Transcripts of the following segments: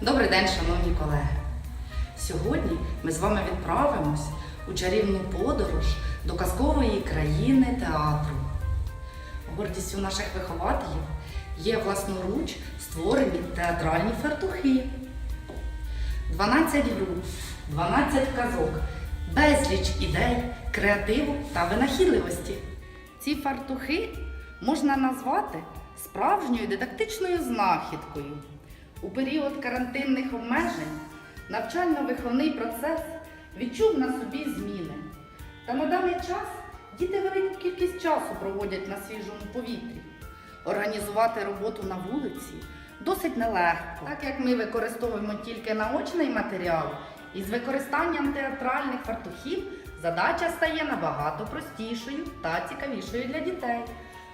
Добрий день, шановні колеги. Сьогодні ми з вами відправимось у чарівну подорож до казкової країни театру. Гордістю наших вихователів є власноруч створені театральні фартухи. 12 груп, 12 казок, безліч ідей, креативу та винахідливості. Ці фартухи можна назвати справжньою дидактичною знахідкою. У період карантинних обмежень навчально-виховний процес відчув на собі зміни. Та на даний час діти велику кількість часу проводять на свіжому повітрі. Організувати роботу на вулиці досить нелегко, так як ми використовуємо тільки наочний матеріал, і з використанням театральних фартухів задача стає набагато простішою та цікавішою для дітей.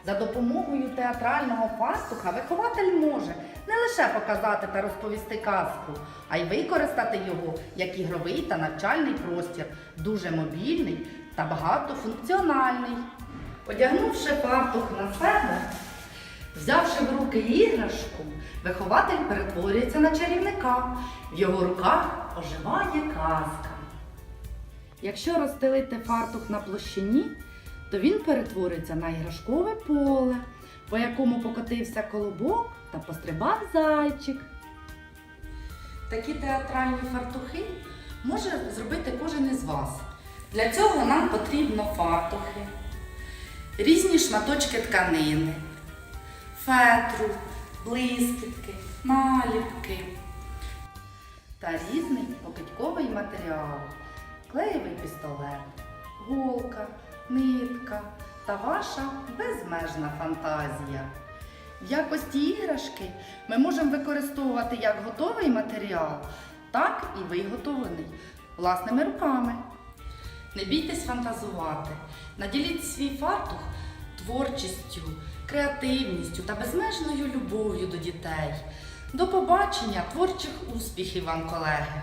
За допомогою театрального фартуха вихователь може не лише показати та розповісти казку, а й використати його як ігровий та навчальний простір, дуже мобільний та багатофункціональний. Одягнувши фартух на себе, Взявши в руки іграшку, вихователь перетворюється на чарівника. В його руках оживає казка. Якщо розстелити фартух на площині, то він перетвориться на іграшкове поле, по якому покотився колобок та пострибав зайчик. Такі театральні фартухи може зробити кожен із вас. Для цього нам потрібно фартухи, різні шматочки тканини фетру, блискітки, наліпки та різний покидьковий матеріал, клеєвий пістолет, голка, нитка та ваша безмежна фантазія. В якості іграшки ми можемо використовувати як готовий матеріал, так і виготовлений власними руками. Не бійтесь фантазувати, наділіть свій фартух творчістю, креативністю та безмежною любов'ю до дітей. До побачення, творчих успіхів вам, колеги!